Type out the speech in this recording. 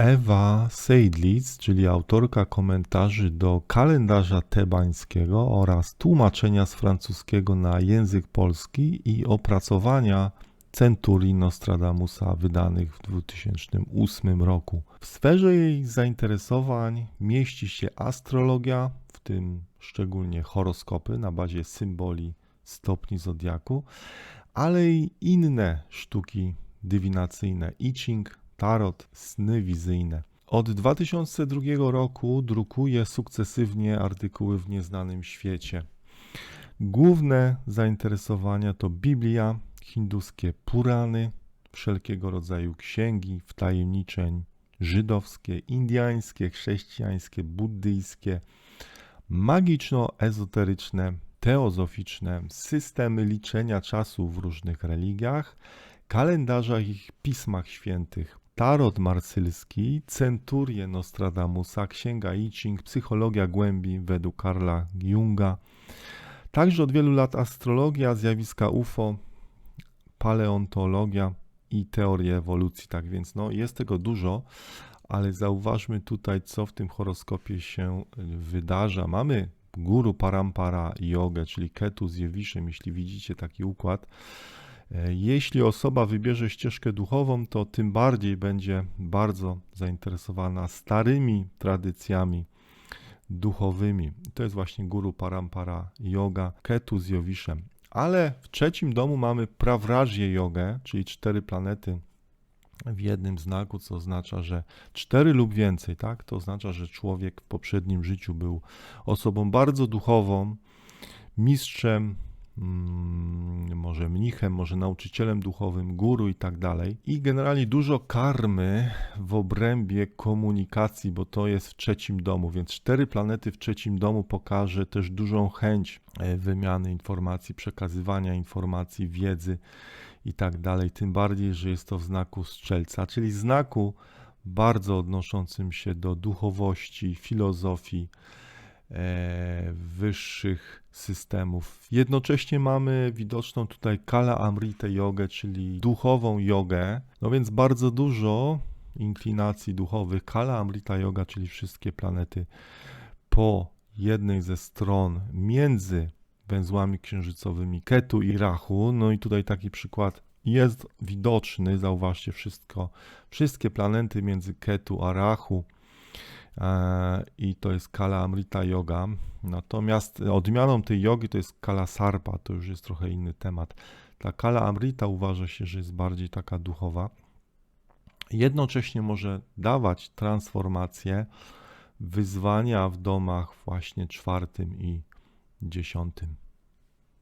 Ewa Seidlitz, czyli autorka komentarzy do kalendarza tebańskiego oraz tłumaczenia z francuskiego na język polski i opracowania Centurii Nostradamusa wydanych w 2008 roku. W sferze jej zainteresowań mieści się astrologia, w tym szczególnie horoskopy na bazie symboli stopni zodiaku, ale i inne sztuki dywinacyjne, I Ching, tarot, sny wizyjne. Od 2002 roku drukuje sukcesywnie artykuły w nieznanym świecie. Główne zainteresowania to Biblia, hinduskie Purany, wszelkiego rodzaju księgi, wtajemniczeń żydowskie, indiańskie, chrześcijańskie, buddyjskie, magiczno-ezoteryczne, teozoficzne, systemy liczenia czasu w różnych religiach, kalendarzach i pismach świętych, tarot marsylski, centurię Nostradamusa, księga I Ching, psychologia głębi według Karla Junga. Także od wielu lat astrologia, zjawiska UFO, paleontologia i teorie ewolucji. Tak więc no, jest tego dużo, ale zauważmy tutaj, co w tym horoskopie się wydarza. Mamy guru parampara jogę, czyli ketu z jewiszem, jeśli widzicie taki układ. Jeśli osoba wybierze ścieżkę duchową, to tym bardziej będzie bardzo zainteresowana starymi tradycjami duchowymi. To jest właśnie guru parampara yoga, ketu z jowiszem. Ale w trzecim domu mamy prawrażję jogę, czyli cztery planety w jednym znaku, co oznacza, że cztery lub więcej, tak? To oznacza, że człowiek w poprzednim życiu był osobą bardzo duchową, mistrzem, może mnichem, może nauczycielem duchowym, guru i tak dalej. I generalnie dużo karmy w obrębie komunikacji, bo to jest w trzecim domu, więc cztery planety w trzecim domu pokaże też dużą chęć e, wymiany informacji, przekazywania informacji, wiedzy i tak dalej. Tym bardziej, że jest to w znaku strzelca, czyli znaku bardzo odnoszącym się do duchowości, filozofii, wyższych systemów. Jednocześnie mamy widoczną tutaj Kala Amrita jogę, czyli duchową jogę, no więc bardzo dużo inklinacji duchowych. Kala Amrita yoga, czyli wszystkie planety po jednej ze stron między węzłami księżycowymi Ketu i Rahu. No i tutaj taki przykład jest widoczny, zauważcie wszystko, wszystkie planety między Ketu a Rahu e, i to jest Kala Amrita Yoga. Natomiast odmianą tej jogi to jest Kala Sarpa, to już jest trochę inny temat. Ta Kala Amrita uważa się, że jest bardziej taka duchowa. Jednocześnie może dawać transformację, wyzwania w domach właśnie czwartym i dziesiątym.